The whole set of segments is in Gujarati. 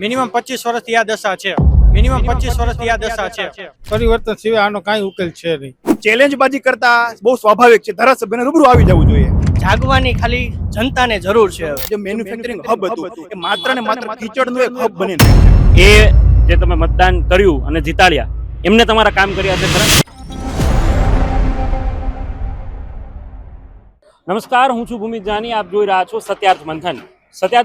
મિનિમમ પચીસ વર્ષથી આ દશા છે. મિનિમમ પચીસ વર્ષથી આ દશા છે. પરિવર્તન સિવાય આનો કાંઈ ઉકેલ છે નહીં. ચેલેન્જબાજી કરતા બહુ સ્વાભાવિક છે. ધારાસભ્યને રૂબરૂ આવી જવું જોઈએ. જાગવાની ખાલી જનતાને જરૂર છે. જે મેન્યુફેક્ચરિંગ હબ હતું એ માત્ર ને માત્ર કીચડનું એક હબ બની એ જે તમે મતદાન કર્યું અને જીતાડ્યા એમને તમારા કામ કર્યા છે ખરા? નમસ્કાર હું છું ભૂમિત જાની. આપ જોઈ રહ્યા છો સત્યાર્થ મંથન.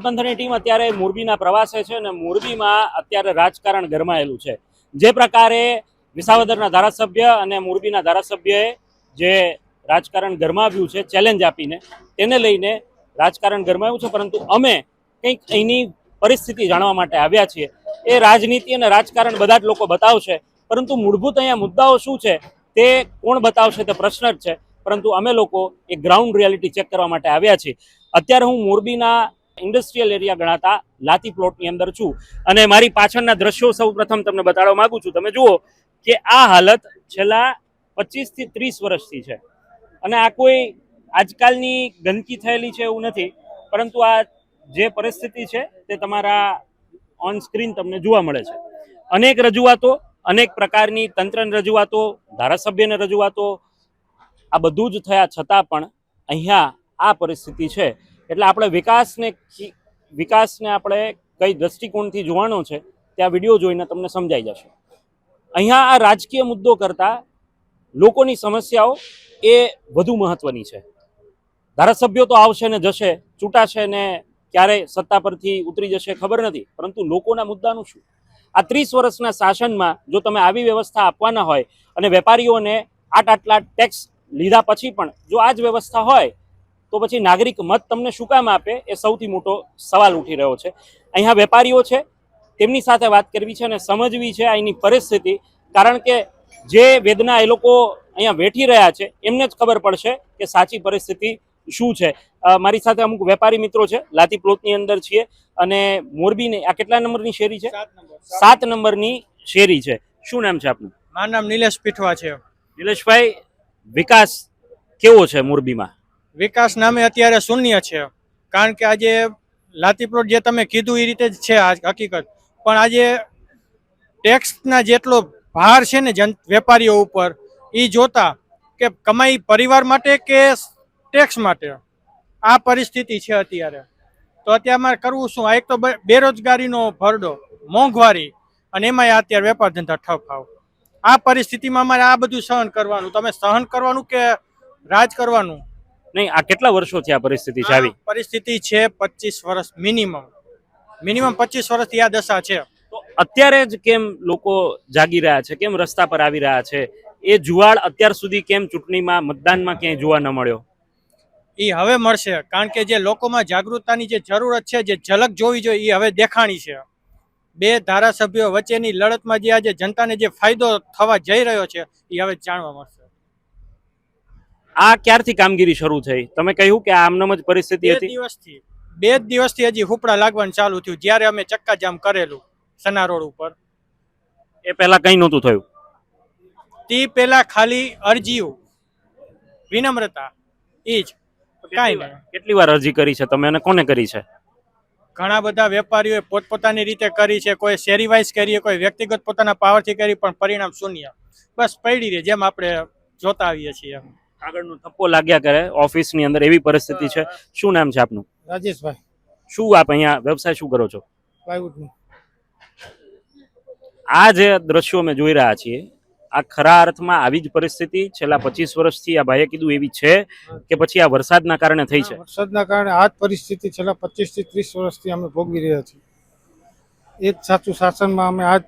મંથનની ટીમ અત્યારે મોરબીના પ્રવાસે છે અને મોરબીમાં અત્યારે રાજકારણ ગરમાયેલું છે. જે પ્રકારે વિસાવદરના ધારાસભ્ય અને મોરબીના ધારાસભ્યએ જે રાજકારણ ગરમાવ્યું છે ચેલેન્જ આપીને, તેને લઈને રાજકારણ ગરમાયું છે, પરંતુ અમે કંઈક અહીંની પરિસ્થિતિ જાણવા માટે આવ્યા છીએ. એ રાજનીતિ અને રાજકારણ બધા જ લોકો બતાવશે, પરંતુ મૂળભૂત અહીંયા મુદ્દાઓ શું છે, તે કોણ બતાવશે તે પ્રશ્ન જ છે, પરંતુ અમે લોકો એ ગ્રાઉન્ડ રિયાલિટી ચેક કરવા માટે આવ્યા છીએ. અત્યારે હું મોરબીના ઇન્ડસ્ટ્રીયલ એરિયા ગણાતા લાતી પ્લોટની અંદર છું. અને મારી પાછળના દ્રશ્યો સૌ પ્રથમ તમને બતાડવા માંગુ છું. તમે જુઓ કે આ હાલત છેલ્લા પચીસથી ત્રીસ વર્ષથી છે. અને આ કોઈ આજકાલની ગંદકી થયેલી છે એવું નથી. પરંતુ આ જે પરિસ્થિતિ છે તે તમારા ઓન સ્ક્રીન તમને જોવા મળે છે. અનેક રજૂઆતો, અનેક પ્રકારની તંત્રની રજૂઆતો, ધારાસભ્યની રજૂઆતો, આ બધું જ થયા છતાં પણ અહીંયા આ પરિસ્થિતિ છે. એટલે આપણે વિકાસને વિકાસને આપણે કઈ દ્રષ્ટિકોણથી જોવાનો છે તે આ વીડિયો જોઈને તમને સમજાઈ જશે. અહીંયા આ રાજકીય મુદ્દો કરતાં લોકોની સમસ્યાઓ એ વધુ મહત્વની છે. ધારાસભ્યો તો આવશે ને જશે, ચૂંટાશે ને ક્યારે સત્તા પરથી ઉતરી જશે ખબર નથી, પરંતુ લોકોના મુદ્દાનું શું? આ ત્રીસ વર્ષના શાસનમાં જો તમે આવી વ્યવસ્થા આપવાના હોય અને વેપારીઓને આટ આટલા ટેક્સ લીધા પછી પણ જો આ જ વ્યવસ્થા હોય તો પછી નાગરિક મત તમને શું કામ આપે એ સૌથી મોટો સવાલ ઉઠી રહ્યો છે. અહીંયા વેપારીઓ છે તેમની સાથે વાત કરવી છે અને સમજવી છે અહીંની પરિસ્થિતિ કારણ કે જે વેદના એ લોકો અહીંયા વેઠી રહ્યા છે એમને જ ખબર પડશે કે સાચી પરિસ્થિતિ શું છે. મારી સાથે અમુક વેપારી મિત્રો છે લાતી પ્લોટની અંદર છીએ અને મોરબીને આ કેટલા નંબરની શેરી છે? સાત નંબરની શેરી છે. શું નામ છે આપનું? મારું નામ નિલેશ પીઠવા છે. નિલેશભાઈ વિકાસ કેવો છે મોરબીમાં? વિકાસ નામે અત્યારે શૂન્ય છે. કારણ કે આજે લાતીપ્રોટ જે તમે કીધું એ રીતે જ છે આ હકીકત. પણ આજે ટેક્સના જેટલો ભાર છે ને જન વેપારીઓ ઉપર, એ જોતા કે કમાઈ પરિવાર માટે કે ટેક્સ માટે? આ પરિસ્થિતિ છે અત્યારે. તો અત્યારે અમારે કરવું શું? આ એક તો બેરોજગારીનો ભરડો, મોંઘવારી, અને એમાંય અત્યારે વેપાર ધંધા ઠપ આવ આ પરિસ્થિતિમાં અમારે આ બધું સહન કરવાનું. તમે સહન કરવાનું કે રાજ કરવાનું? નહીં આ કેટલા વર્ષોથી આ પરિસ્થિતિ છે આવી? પરિસ્થિતિ છે પચીસ વર્ષ મિનિમમ. મિનિમમ પચીસ વર્ષથી આ દશા છે. તો અત્યારે જ કેમ લોકો જાગી રહ્યા છે? કેમ રસ્તા પર આવી રહ્યા છે? એ જુવાળ અત્યાર સુધી કેમ ચૂંટણીમાં મતદાનમાં ક્યાંય જોવા ન મળ્યો? એ હવે મળશે કારણ કે જે લોકોમાં જાગૃતતાની જે જરૂરત છે જે ઝલક જોવી જોઈએ એ હવે દેખાણી છે. બે ધારાસભ્યો વચ્ચેની લડતમાં જે આજે જનતાને જે ફાયદો થવા જઈ રહ્યો છે એ હવે જાણવા મળશે. આ ક્યારથી કામગીરી શરૂ થઈ? તમે કહ્યું કે આ આમનામ જ પરિસ્થિતિ હતી. દિવસથી બે જ દિવસથી હજી હુપડા લાગવાનું ચાલુ થયું. જ્યારે અમે ચક્કાજામ કરેલું સના રોડ ઉપર. એ પહેલા કંઈ નહોતું થયું? તે પેલા ખાલી અરજીઓ વિનમ્રતા એ જ. કાંઈ નહીં. કેટલી વાર અરજી કરી છે તમે અને કોને કરી છે? ઘણા બધા વેપારીઓએ પોતપોતાની રીતે કરી છે. કોઈ શેરી વાઇઝ કરીએ કોઈ વ્યક્તિગત પોતાના પાવરથી કરી પણ પરિણામ શૂન્ય. બસ પડી રહે જેમ આપણે જોતા આવીએ છીએ એમ. આગળનો થપ્પો લાગ્યા કરે ઓફિસની અંદર એવી પરિસ્થિતિ છે. શું નામ છે આપનું? રાજેશભાઈ. શું આપ અહીંયા વ્યવસાય શું કરો છો? પ્લાયવુડનું. આ જે દ્રશ્યો અમે જોઈ રહ્યા છીએ આ ખરા અર્થમાં આવી જ પરિસ્થિતિ છેલ્લા પચીસ વર્ષથી આ ભાઈએ કીધું એવી છે કે પછી આ વરસાદના કારણે થઈ છે. વરસાદના કારણે આ પરિસ્થિતિ છેલ્લા પચીસથી ત્રીસ વર્ષથી અમે ભોગવી રહ્યા છીએ. એ જ સાચું શાસનમાં અમે આ જ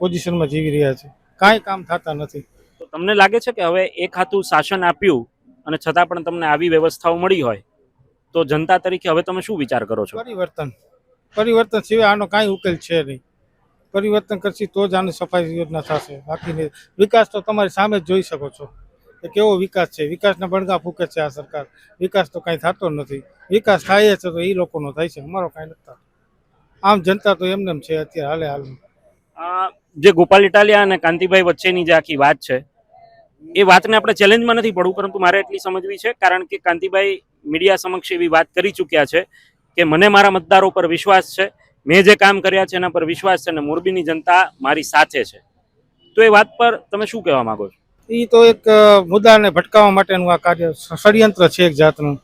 પોઝિશનમાં જીવી રહ્યા છીએ. કાંઈ કામ થતા નથી. તમને લાગે છે કે હવે એક હાથું શાસન આપ્યું અને છતાં પણ તમને આવી વ્યવસ્થાઓ મળી હોય તો જનતા તરીકે હવે તમે શું વિચાર કરો છો? પરિવર્તન. પરિવર્તન સિવાય આનો કાંઈ ઉકેલ છે નહીં. પરિવર્તન કરશી તો જ આની સફાઈ યોજના થશે. બાકી વિકાસ તો તમારી સામે જ જોઈ શકો છો. કે કેવો વિકાસ છે? વિકાસના બણગા ફૂકે છે આ સરકાર. વિકાસ તો કાંઈ થતો નથી. વિકાસ થાય છે તો એ લોકોનો થાય છે. અમારો કાંઈ નથી આમ જનતા તો એમને એમ છે અત્યારે હાલે હાલમાં. જે ગોપાલ ઇટાલિયા અને કાંતિભાઈ વચ્ચેની જે આખી વાત છે એ વાતને આપણે ચેલેન્જમાં નથી પડવું, પરંતુ મારે એટલી સમજવી છે, કારણ કે કાંતિભાઈ મીડિયા સમક્ષ એવી વાત કરી ચૂક્યા છે કે મને મારા મતદારો પર વિશ્વાસ છે, મેં જે કામ કર્યા છે એના પર વિશ્વાસ છે અને મોરબીની જનતા મારી સાથે છે. તો એ વાત પર તમે શું કહેવા માંગો છો? એ તો એક મુદ્દાને ભટકાવવા માટેનું આ કાર્ય ષડયંત્ર છે એક જાતનું.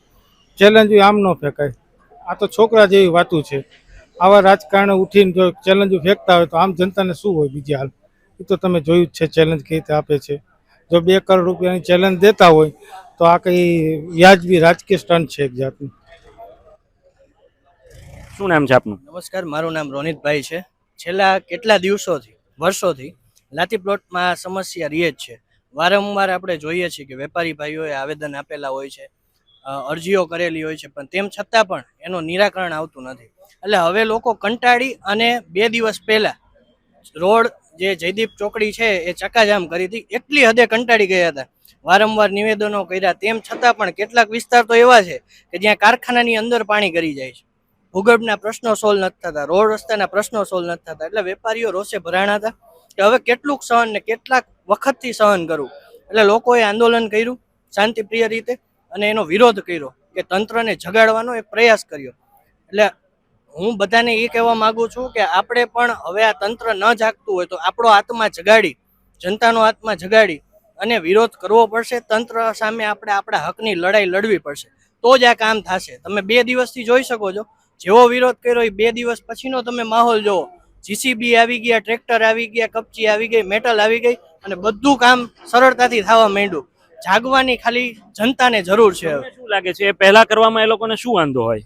ચેલેન્જ આમ ન ફેંકાય. આ તો છોકરા જેવી વાતું છે. આવા રાજકારણે ઉઠીને જો ચેલેન્જ ફેંકતા હોય તો આમ જનતાને શું હોય બીજી હાલ એ તો તમે જોયું જ છે ચેલેન્જ કઈ રીતે આપે છે. જો બે કરોડ રૂપિયાની ચેલેન્જ દેતા હોય તો આ કઈ વ્યાજબી રાજકીય સ્ટન્ટ છે એક જાતનું. શું નામ છે આપનું? નમસ્કાર મારું નામ રોનિતભાઈ છે. છેલ્લા કેટલા દિવસોથી વર્ષોથી લાતી પ્લોટમાં આ સમસ્યા રહે જ છે. વારંવાર આપણે જોઈએ છીએ કે વેપારી ભાઈઓએ આવેદન આપેલા હોય છે અરજીઓ કરેલી હોય છે પણ તેમ છતાં પણ એનું નિરાકરણ આવતું નથી. એટલે હવે લોકો કંટાળી અને બે દિવસ પહેલાં રોડ જે જયદીપ ચોકડી છે, એ ચકાજામ કરી હતી. એટલી હદે કંટાળી ગયા હતા. વારંવાર નિવેદનો કર્યા. તેમ છતાં પણ કેટલાક વિસ્તાર તો એવા છે કે જ્યાં કારખાનાની અંદર પાણી કરી જાય છે. ભૂગર્ભના પ્રશ્નો સોલ્વ નથી થતા. રોડ રસ્તાના પ્રશ્નો સોલ્વ નથી થતા. એટલે વેપારીઓ રોષે ભરાણા હતા કે હવે કેટલુંક સહન ને કેટલાક વખતથી સહન કરવું એટલે લોકોએ આંદોલન કર્યું શાંતિપ્રિય રીતે અને એનો વિરોધ કર્યો કે તંત્રને જગાડવાનો એક પ્રયાસ કર્યો. એટલે હું બધાને એ કહેવા માંગુ છું કે આપણે પણ હવે આ તંત્ર ન જાગતું હોય તો આપણો આત્મા જગાડી, જનતાનો આત્મા જગાડી અને વિરોધ કરવો પડશે. તંત્ર સામે આપણે આપણા હકની લડાઈ લડવી પડશે. તો જ આ કામ થશે. તમે બે દિવસથી જોઈ શકો છો. જેવો વિરોધ કર્યો એ બે દિવસ પછીનો તમે માહોલ જોવો. જીસીબી આવી ગયા, ટ્રેક્ટર આવી ગયા, કપચી આવી ગઈ, મેટલ આવી ગઈ અને બધું કામ સરળતાથી થવા માંડ્યું. જાગવાની ખાલી જનતાને જરૂર છે શું લાગે છે? એ પહેલા કરવામાં એ લોકોને શું વાંધો હોય?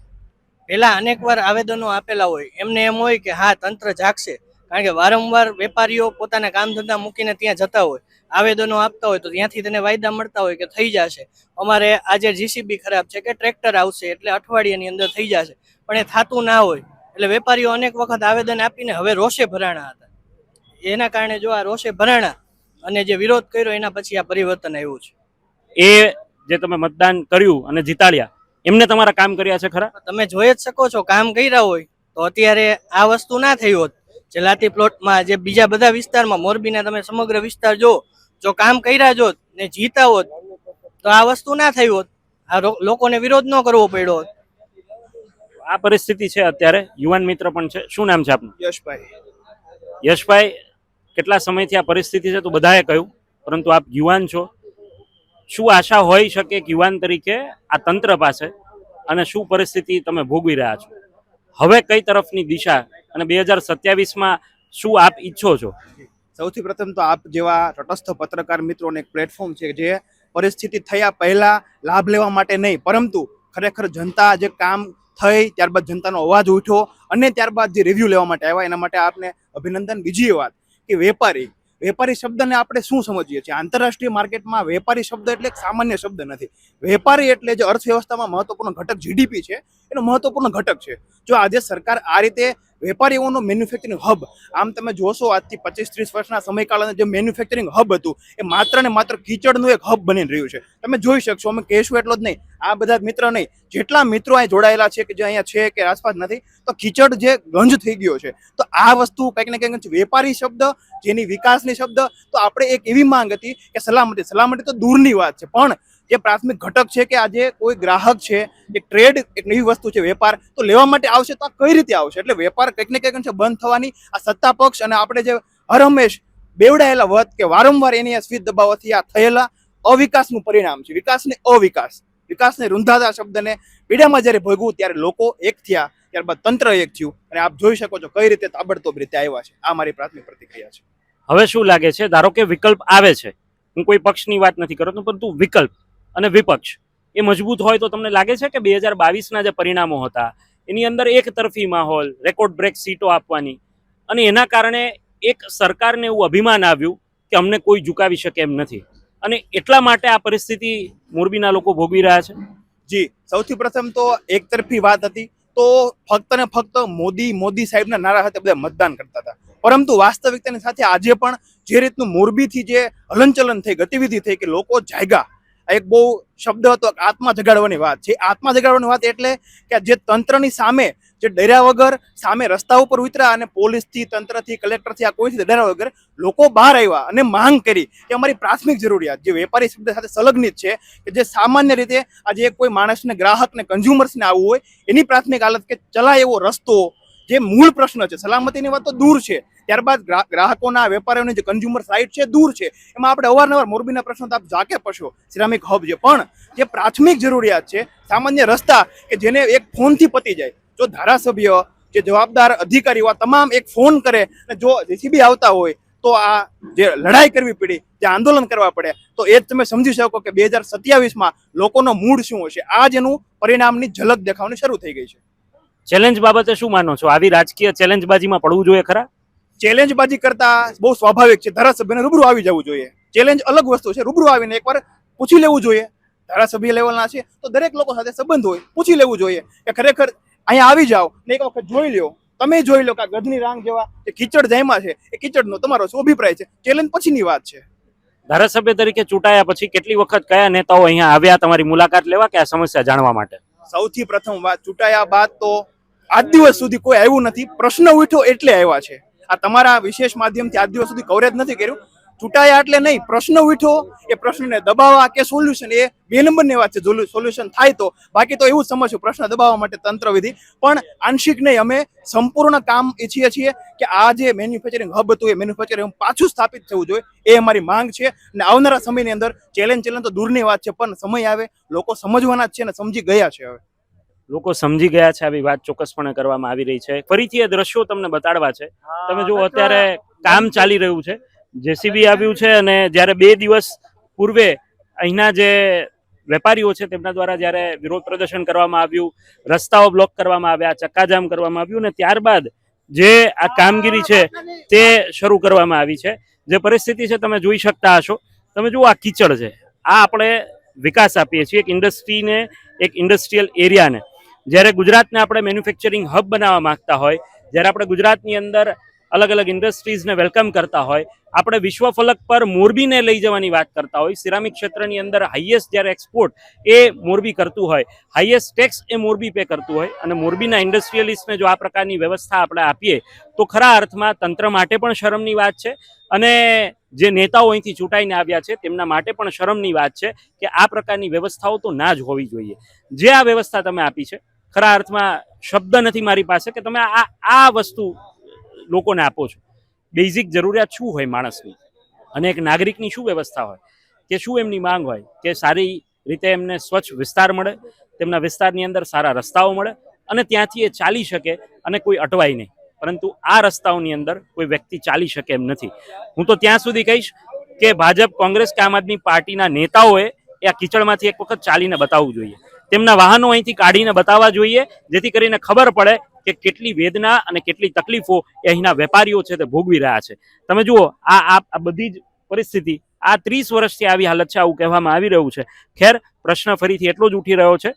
પહેલા અનેકવાર આવેદનો આપેલા હોય. એમને એમ હોય કે હા, તંત્ર જાગશે. કારણ કે વારંવાર વેપારીઓ પોતાના કામ ધંધા મૂકીને ત્યાં જતા હોય. આવેદનો આપતા હોય તો ત્યાંથી તેને વાયદા મળતા હોય કે થઈ જશે. અમારે આજે જીસીબી ખરાબ છે કે ટ્રેક્ટર આવશે એટલે અઠવાડિયાની અંદર થઈ જશે. પણ એ થતું ના હોય. એટલે વેપારીઓ અનેક વખત આવેદન આપીને હવે રોષે ભરાણા હતા. એના કારણે જો આ રોષે ભરાણા અને જે વિરોધ કર્યો એના પછી આ પરિવર્તન આવ્યું છે. એ જે તમે મતદાન કર્યું અને જીતાડ્યા એમને તમારા કામ કર્યા છે ખરા? તમે જોઈ જ શકો છો કામ કર્યા હોય તો અત્યારે આ વસ્તુ ના થઈ હોત. જે લાતી પ્લોટમાં જે બીજા બધા વિસ્તારમાં મોરબીના તમે સમગ્ર વિસ્તાર જો જો કામ કર્યા જોત ને જીતા હોત તો આ વસ્તુ ના થઈ હોત. આ લોકોને વિરોધ ન કરવો પડ્યો હોત. આ પરિસ્થિતિ છે અત્યારે. યુવાન મિત્ર પણ છે. શું નામ છે આપનું? યશભાઈ. યશભાઈ કેટલા સમયથી આ પરિસ્થિતિ છે તો બધાએ કહ્યું પરંતુ આપ યુવાન છો. શું આશા હોઈ શકે યુવાન તરીકે આ તંત્ર પાસે અને શું પરિસ્થિતિ તમે ભોગવી રહ્યા છો? હવે કઈ તરફની દિશા અને બે હજાર સત્યાવીસમાં શું આપ ઈચ્છો છો? સૌથી પ્રથમ તો આપ જેવા તટસ્થ પત્રકાર મિત્રોને એક પ્લેટફોર્મ છે જે પરિસ્થિતિ થયા પહેલા લાભ લેવા માટે નહીં, પરંતુ ખરેખર જનતા જે કામ થઈ ત્યારબાદ જનતાનો અવાજ ઉઠ્યો અને ત્યારબાદ જે રિવ્યૂ લેવા માટે આવ્યા, એના માટે આપને અભિનંદન. બીજી વાત કે વેપારી વેપારી શબ્દને આપણે શું સમજીએ છીએ? આંતરરાષ્ટ્રીય માર્કેટમાં વેપારી શબ્દ એટલે સામાન્ય શબ્દ નથી. વેપારી એટલે જે અર્થવ્યવસ્થામાં મહત્વપૂર્ણ ઘટક જીડીપી છે, એનો મહત્વપૂર્ણ ઘટક છે. જો આજે સરકાર આ રીતે વેપારીઓનો મેન્યુફેક્ચરિંગ હબ આમ તમે જોશો, આજથી પચીસ ત્રીસ વર્ષના સમયકાળના જે મેન્યુફેક્ચરિંગ હબ હતું, એ માત્ર ને માત્ર કીચડનું એક હબ બની રહ્યું છે. તમે જોઈ શકશો, અમે કહેશું એટલો જ નહીં. આ બધા મિત્ર નહીં. જેટલા મિત્રો અહીં જોડાયેલા છે કે જે અહીંયા છે કે આસપાસ નથી, તો કીચડ જે ગંજ થઈ ગયો છે, તો આ વસ્તુ કંઈક ને કંઈક વેપારી શબ્દ, જેની વિકાસની શબ્દ, તો આપણે એક એવી માંગ હતી કે સલામતી સલામતી તો દૂરની વાત છે, પણ જે પ્રાથમિક ઘટક છે કે આજે કોઈ ગ્રાહક છે, એક ટ્રેડ એક નવી વસ્તુ છે, વેપાર, તો લેવા માટે આવશે તો કઈ રીતે આવશે? એટલે વેપાર કંઈક ને કંઈક છે બંધ થવાની આ સત્તા પક્ષ અને આપણે જે હર હંમેશ બેવડાયેલા વત કે વારંવાર એની આ સ્વીત દબાવવાથી આ થયેલા અવિકાસનું પરિણામ છે. વિકાસને અવિકાસ. વિકાસને રૂંધાતા શબ્દને પીડામાં જ્યારે ભોગવું ત્યારે લોકો એક થયા, ત્યારબાદ તંત્ર એક થયું. અને આપ જોઈ શકો છો કઈ રીતે તાબડતોબ રીતે આવ્યા છે. આ મારી પ્રાથમિક પ્રતિક્રિયા છે. હવે શું લાગે છે? ધારો કે વિકલ્પ આવે છે. હું કોઈ પક્ષની વાત નથી કરતો, પરંતુ વિકલ્પ અને વિપક્ષ. એ મજબૂત હોય તો તમને લાગે છે કે બે હજાર બાવીસના જે પરિણામો હતા, એની અંદર એક તરફી માહોલ, રેકોર્ડ બ્રેક સીટો આપવાની અને એના કારણે એક સરકારને એવું અભિમાન આવ્યું કે અમને કોઈ ઝુકાવી શકે એમ નથી. અને એટલા માટે આ પરિસ્થિતિ મોરબીના લોકો ભોગવી રહ્યા છે. જી, સૌથી પ્રથમ તો એક તરફી વાત હતી, તો ફક્ત ને ફક્ત મોદી મોદી સાહેબના નારા સાથે બધા મતદાન કરતા હતા. પરંતુ વાસ્તવિકતાની સાથે આજે પણ જે રીતનું મોરબીથી જે હલનચલન થઈ, ગતિવિધિ થઈ કે લોકો જાગ્યા એક બહુ શબ્દ હતો આત્મા જગાડવાની વાત. છે આત્મા જગાડવાની વાત એટલે કે જે તંત્રની સામે જે ડર્યા વગર સામે રસ્તા ઉપર ઉતર્યા અને પોલીસથી, તંત્રથી, કલેક્ટરથી આ કોઈથી ડર્યા વગર લોકો બહાર આવ્યા અને માંગ કરી કે અમારી પ્રાથમિક જરૂરિયાત, જે વેપારી શબ્દ સાથે સંલગ્નિત છે, કે જે સામાન્ય રીતે આજે કોઈ માણસને, ગ્રાહકને કન્ઝ્યુમર્સને આવવું હોય એની પ્રાથમિક હાલત કે ચલાય એવો રસ્તો જે મૂળ પ્રશ્ન છે, સલામતીની વાત તો દૂર છે. ત્યારબાદ ગ્રા- ગ્રાહકોના, વેપારીઓની જે કન્ઝ્યુમર સાઇટ છે, દૂર છે. એમાં આપણે અવારનવાર મોરબીના પ્રશ્નો તો આપ જાકે પશો. સિરામિક હબ છે. પણ જે પ્રાથમિક જરૂરિયાત છે, સામાન્ય રસ્તા કે જેને એક ફોનથી પતી જાય. જો ધારાસભ્ય, જે જવાબદાર અધિકારીઓ આ તમામ એક ફોન કરે અને જો જેસીબી આવતા હોય, તો આ જે લડાઈ કરવી પડી જે આંદોલન કરવા પડે, તો એ જ તમે સમજી શકો કે બે હજાર સત્યાવીસમાં લોકોનો મૂડ શું હશે? આ જ એનું પરિણામની ઝલક દેખાવાની શરૂ થઈ ગઈ છે. ચેલેન્જ બાબતે શું માનો છો? આવી રાજકીય ચેલેન્જબાજીમાં પડવું જોઈએ ખરા? ચેલેન્જબાજી કરતા બહુ સ્વાભાવિક છે. ધારાસભ્યને રૂબરૂ આવી જવું જોઈએ. ચેલેન્જ અલગ વસ્તુ છે. રૂબરૂ આવીને એકવાર પૂછી લેવું જોઈએ. ધારાસભ્ય લેવલના છે તો દરેક લોકો સાથે સંબંધ હોય. પૂછી લેવું જોઈએ કે ખરેખર અહીંયા આવી જાઓ ને એક વખત જોઈ લ્યો. તમે જોઈ લો કે આ ગધની રાંગ જેવા જે કીચડ જેમાં છે એ કીચડનો તમારો શું અભિપ્રાય છે? ચેલેન્જ પછીની વાત છે. ધારાસભ્ય તરીકે ચૂંટાયા પછી કેટલી વખત કયા નેતાઓ અહીંયા આવ્યા? તમારી મુલાકાત લેવા કે આ સમસ્યા જાણવા માટે? સૌથી પ્રથમ વાત ચૂંટાયા બાદ તો આજ દિવસ સુધી કોઈ આવ્યું નથી. પ્રશ્ન ઉઠ્યો એટલે આવ્યા છે. આ તમારા વિશેષ માધ્યમથી આજ દિવસ સુધી કવરેજ નથી કર્યું. ચૂંટાયા એટલે નહીં. પ્રશ્ન ઉઠ્યો એ પ્રશ્નને દબાવવા કે સોલ્યુશન એ નંબરની વાત છે. સોલ્યુશન થાય તો. બાકી તો એવું જ સમજશું પ્રશ્ન દબાવવા માટે તંત્ર વિધિ. પણ આંશિક નહીં. અમે સંપૂર્ણ કામ ઈચ્છીએ છીએ કે આ જે મેન્યુફેક્ચરિંગ હબ હતું, એ મેન્યુફેક્ચરિંગ પાછું સ્થાપિત થવું જોઈએ. એ અમારી માંગ છે. અને આવનારા સમયની અંદર ચેલેન્જ ચેલેન્જ તો દૂરની વાત છે. પણ સમય આવે. લોકો સમજવાના જ છે અને સમજી ગયા છે હવે. લોકો સમજી ગયા છે આવી વાત ચોક્કસપણે કરવામાં આવી રહી છે. ફરીથી એ દ્રશ્યો તમને બતાડવા છે. તમે જુઓ અત્યારે કામ ચાલી રહ્યું છે. જેસીબી આવ્યું છે અને જ્યારે બે દિવસ પૂર્વે અહીંના જે વેપારીઓ છે તેમના દ્વારા જ્યારે વિરોધ પ્રદર્શન કરવામાં આવ્યું રસ્તાઓ બ્લોક કરવામાં આવ્યા ચક્કાજામ કરવામાં આવ્યું ને ત્યારબાદ જે આ કામગીરી છે તે શરૂ કરવામાં આવી છે. જે પરિસ્થિતિ છે તમે જોઈ શકતા હશો. તમે જુઓ આ કીચડ છે. આ આપણે વિકાસ આપીએ છીએ એક ઇન્ડસ્ટ્રીને એક ઇન્ડસ્ટ્રીયલ એરિયાને. જ્યારે ગુજરાતને આપણે મેન્યુફેક્ચરિંગ હબ બનાવવા માંગતા હોય, જ્યારે આપણે ગુજરાતની અંદર અલગ અલગ ઇન્ડસ્ટ્રીઝને વેલકમ કરતા હોય, આપણે વિશ્વ ફલક પર મોરબીને લઈ જવાની વાત કરતા હોય, સિરામિક ક્ષેત્રની અંદર હાઈએસ્ટ જ્યારે એક્સપોર્ટ એ મોરબી કરતું હોય હાઈએસ્ટ ટેક્સ એ મોરબી પે કરતું હોય, અને મોરબીના ઇન્ડસ્ટ્રીયલિસ્ટને જો આ પ્રકારની વ્યવસ્થા આપણે આપીએ, તો ખરા અર્થમાં તંત્ર માટે પણ શરમની વાત છે, અને જે નેતાઓ અહીંથી ચૂંટાઈને આવ્યા છે, તેમના માટે પણ શરમની વાત છે કે આ પ્રકારની વ્યવસ્થાઓ તો ના જ હોવી જોઈએ. જે આ વ્યવસ્થા તમે આપી છે ખરા અર્થમાં શબ્દ નથી મારી પાસે કે તમે આ આ વસ્તુ લોકોને આપો છો. બેઝિક જરૂરિયાત શું હોય માણસની? અને એક નાગરિકની શું વ્યવસ્થા હોય? કે શું એમની માંગ હોય? કે સારી રીતે એમને સ્વચ્છ વિસ્તાર મળે, તેમના વિસ્તારની અંદર સારા રસ્તાઓ મળે, અને ત્યાંથી એ ચાલી શકે અને કોઈ અટવાય નહીં. પરંતુ આ રસ્તાઓની અંદર કોઈ વ્યક્તિ ચાલી શકે એમ નથી. હું તો ત્યાં સુધી કહીશ કે ભાજપ, કોંગ્રેસ કે આમ આદમી પાર્ટીના નેતાઓએ એ આ કીચડમાંથી એક વખત ચાલીને બતાવવું જોઈએ. તેમના વાહનો અહીંથી કાઢીને બતાવવા જોઈએ, જેથી કરીને ખબર પડે કે કેટલી વેદના અને કેટલી તકલીફો એ અહીંના વેપારીઓ છે તે ભોગવી રહ્યા છે. તમે જુઓ, આ આ બધી જ પરિસ્થિતિ આ ત્રીસ વર્ષથી આવી હાલત છે, આવું કહેવામાં આવી રહ્યું છે. ખેર, પ્રશ્ન ફરીથી એટલો જ ઉઠી રહ્યો છે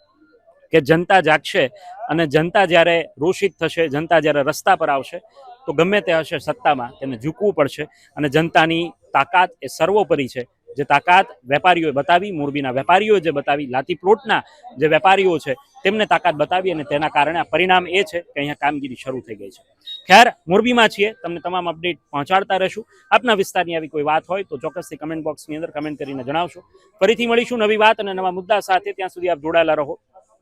કે જનતા જાગશે અને જનતા જ્યારે રોષિત થશે, જનતા જ્યારે રસ્તા પર આવશે, તો ગમે તે હશે સત્તામાં તેને ઝૂકવું પડશે અને જનતાની તાકાત એ સર્વોપરી છે. જે તાકાત વેપારીઓએ બતાવી, મોરબીના વેપારીઓએ જે બતાવી લાતી પ્લોટના જે વેપારીઓ છે, તેમને તાકાત બતાવી અને તેના કારણે આ પરિણામ એ છે કે અહીંયા કામગીરી શરૂ થઈ ગઈ છે. ખેર, મોરબીમાં છીએ, તમને તમામ અપડેટ પહોંચાડતા રહેશું. આપના વિસ્તારની આવી કોઈ વાત હોય તો ચોક્કસથી કમેન્ટ બોક્સની અંદર કમેન્ટ કરીને જણાવશો. ફરીથી મળીશું નવી વાત અને નવા મુદ્દા સાથે. ત્યાં સુધી આપ જોડાયેલા રહો.